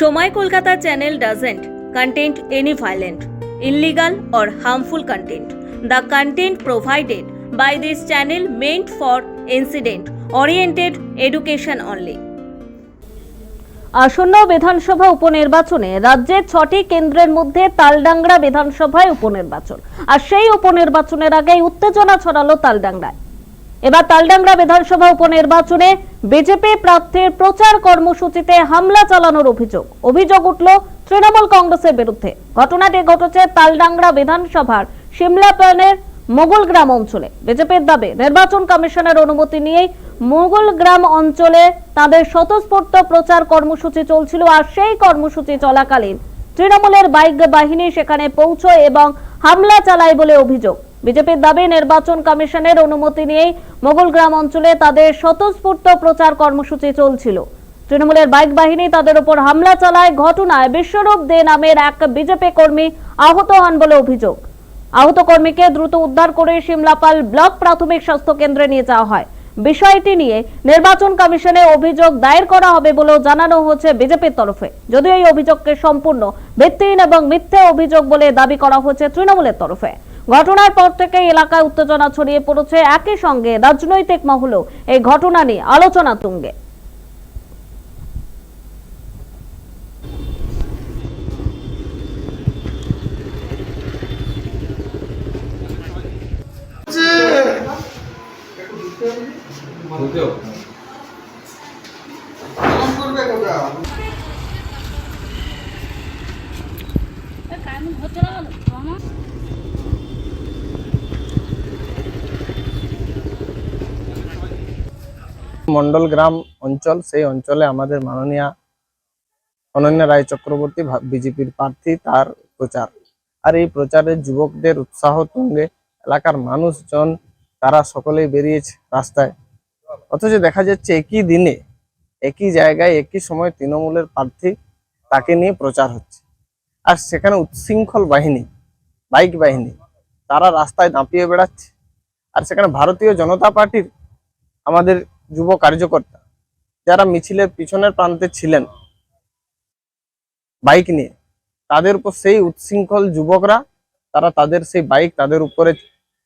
সময় Kolkata channel doesn't content any violent illegal or harmful content the content provided by this channel meant for incident oriented education only আসন্ন বিধানসভা উপনির্বাচনে রাজ্যের ছটি কেন্দ্রের মধ্যে তালডাংরা বিধানসভায় উপনির্বাচন। আর সেই উপনির্বাচনের আগে উত্তেজনা ছড়ালো তালডাংরায়। এবার তালডাংরা বিধানসভা উপনির্বাচনে বিজেপি প্রার্থীর প্রচার কর্মসূচিতে হামলা চালানোর অভিযোগ। অভিযোগ উঠল তৃণমূল কংগ্রেসের বিরুদ্ধে। ঘটনাটি ঘটেছে তালডাংরা বিধানসভার সিমলাপানের মোগলগ্রাম অঞ্চলে। বিজেপির দাবি, নির্বাচন কমিশনের অনুমতি নিয়েই মোগলগ্রাম অঞ্চলে তাদের স্বতঃস্ফূর্ত প্রচার কর্মসূচি চলছিল আর সেই কর্মসূচি চলাকালীন তৃণমূলের বাইক বাহিনী সেখানে পৌঁছয় এবং হামলা চালায় বলে অভিযোগ। বিজেপির দাবি, নির্বাচন কমিশনের অনুমতি নিয়েই মোগলগ্রাম অঞ্চলে তাদের স্বতঃস্ফূর্ত প্রচার কর্মসূচি চলছিল। তৃণমূলের বাইক বাহিনী তাদের উপর হামলা চালায়, ঘটনায় বিশ্বরূপ দে নামের এক বিজেপি কর্মী আহত হন বলে অভিযোগ। আহত কর্মীকে দ্রুত উদ্ধার করে সিমলাপাল ব্লক প্রাথমিক স্বাস্থ্য কেন্দ্রে নিয়ে যাওয়া হয়। বিষয়টি নিয়ে নির্বাচন কমিশনে অভিযোগ দায়ের করা হবে বলেও জানানো হচ্ছে বিজেপির তরফে। যদিও এই অভিযোগকে সম্পূর্ণ ভিত্তিহীন এবং মিথ্যে অভিযোগ বলে দাবি করা হচ্ছে তৃণমূলের তরফে। ঘটনার পর থেকে এলাকায় উত্তেজনা ছড়িয়ে পড়েছে। একই সঙ্গে রাজনৈতিক মহলও এই ঘটনা নিয়ে আলোচনা তুঙ্গে। মন্ডল গ্রাম অঞ্চল, সেই অঞ্চলে আমাদের মাননীয় অনন্যা রায় চক্রবর্তী বিজেপির প্রার্থী, তার প্রচার। আর এই প্রচারে যুবকদের উৎসাহ তুঙ্গে, এলাকার মানুষজন, তারা সকলেই বেরিয়েছে রাস্তায়। অথচ দেখা যাচ্ছে একই দিনে, একই জায়গায়, একই সময় তৃণমূলের প্রার্থী তাকে নিয়ে প্রচার হচ্ছে। আর সেখানে উচ্ছৃঙ্খল বাহিনী, বাইক বাহিনী, তারা রাস্তায় দাঁপিয়ে বেড়াচ্ছে। আর সেখানে ভারতীয় জনতা পার্টির আমাদের যুব কার্যকর্তা যারা মিছিলের পিছনের প্রান্তে ছিলেন বাইক নিয়ে, তাদের উপর সেই উচ্ছৃঙ্খল যুবকরা, তারা তাদের সেই বাইক তাদের উপরে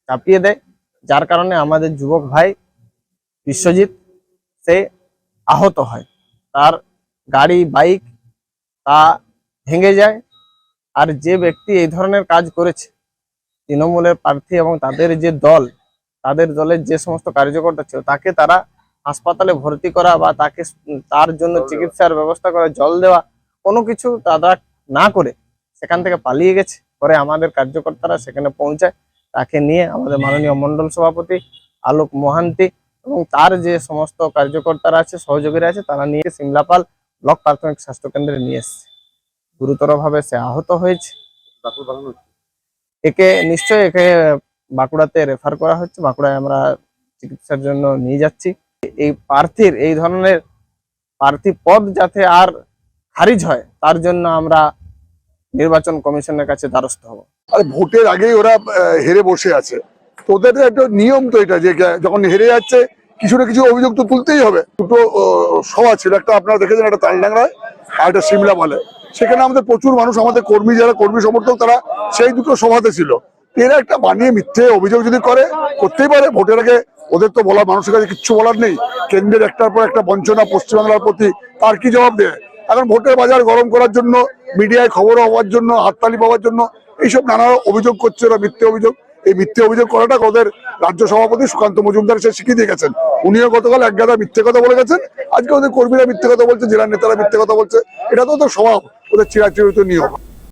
চাপিয়ে দেয়। যার কারণে আমাদের যুবক ভাই বিশ্বজিৎ, সে আহত হয়। তার গাড়ি, বাইক তা ভেঙে যায় আর যে ব্যক্তি এই ধরনের কাজ করেছে, তৃণমূলের প্রার্থী এবং তাদের যে দল, তাদের দলের যে সমস্ত কার্যকর্তা ছিল, তাকে তারা হাসপাতালে ভর্তি করা বা তাকে তার জন্য চিকিৎসার ব্যবস্থা করা জল দেওয়া কোনো কিছু তারা না করে সেখান থেকে পালিয়ে গেছে। পরে আমাদের কার্যকর্তারা সেখানে পৌঁছায়। তাকে নিয়ে আমাদের মাননীয় মন্ডল সভাপতি আলোক মহান্তি এবং তার যে সমস্ত কার্যকর্তারা আছে সহযোগীরা আছে তারা নিয়ে সিমলাপাল ব্লক প্রাথমিক স্বাস্থ্য কেন্দ্রে নিয়ে এসছে। গুরুতরভাবে সে আহত হয়েছে। একে নিশ্চয়ই একে বাঁকুড়াতে রেফার করা হচ্ছে। বাঁকুড়ায় আমরা চিকিৎসার জন্য নিয়ে যাচ্ছি। এই প্রার্থীর এই ধরনের প্রার্থী পদ যাতে আর খারিজ হয়, তার জন্য আমরা নির্বাচন কমিশনের কাছে দ্বারস্থ হব। আর ভোটের আগেই ওরা হেরে বসে আছে। তো ওদের একটা নিয়ম তো এটা যে যখন হেরে যাচ্ছে, কিছু না কিছু অভিযোগ তো তুলতেই হবে। দুটো সভা ছিল, একটা আপনারা দেখেছেন, একটা তালডাংরায় আর একটা সিমলা বলে। সেখানে আমাদের প্রচুর মানুষ, আমাদের কর্মী যারা, কর্মী সমর্থক, তারা সেই দুটো সভাতে ছিল। এরা একটা বানিয়ে মিথ্যে অভিযোগ যদি করে, করতেই পারে, ভোটের আগে ওদের তো বলার, মানুষের কাছে কিচ্ছু বলার নেই। কেন্দ্রের একটার পর একটা বঞ্চনা পশ্চিমবাংলার প্রতি তার কি জবাব দেয়? এখন ভোটের বাজার গরম করার জন্য, মিডিয়ায় খবর হওয়ার জন্য, হাততালি পাওয়ার জন্য, এইসব নানা অভিযোগ করছে ওরা, মিথ্যে অভিযোগ। এই মিথ্যে অভিযোগ করাটা ওদের রাজ্য সভাপতি সুকান্ত মজুমদার সে শিখিয়ে দিয়ে গেছেন উনিও গতকাল এক গাদা মিথ্যে কথা বলে গেছেন। আজকে ওদের কর্মীরা মিথ্যে কথা বলছে, জেলার নেতারা মিথ্যে কথা বলছে। এটা তো ওদের স্বভাব, ওদের চিরাচরিত নিয়ম।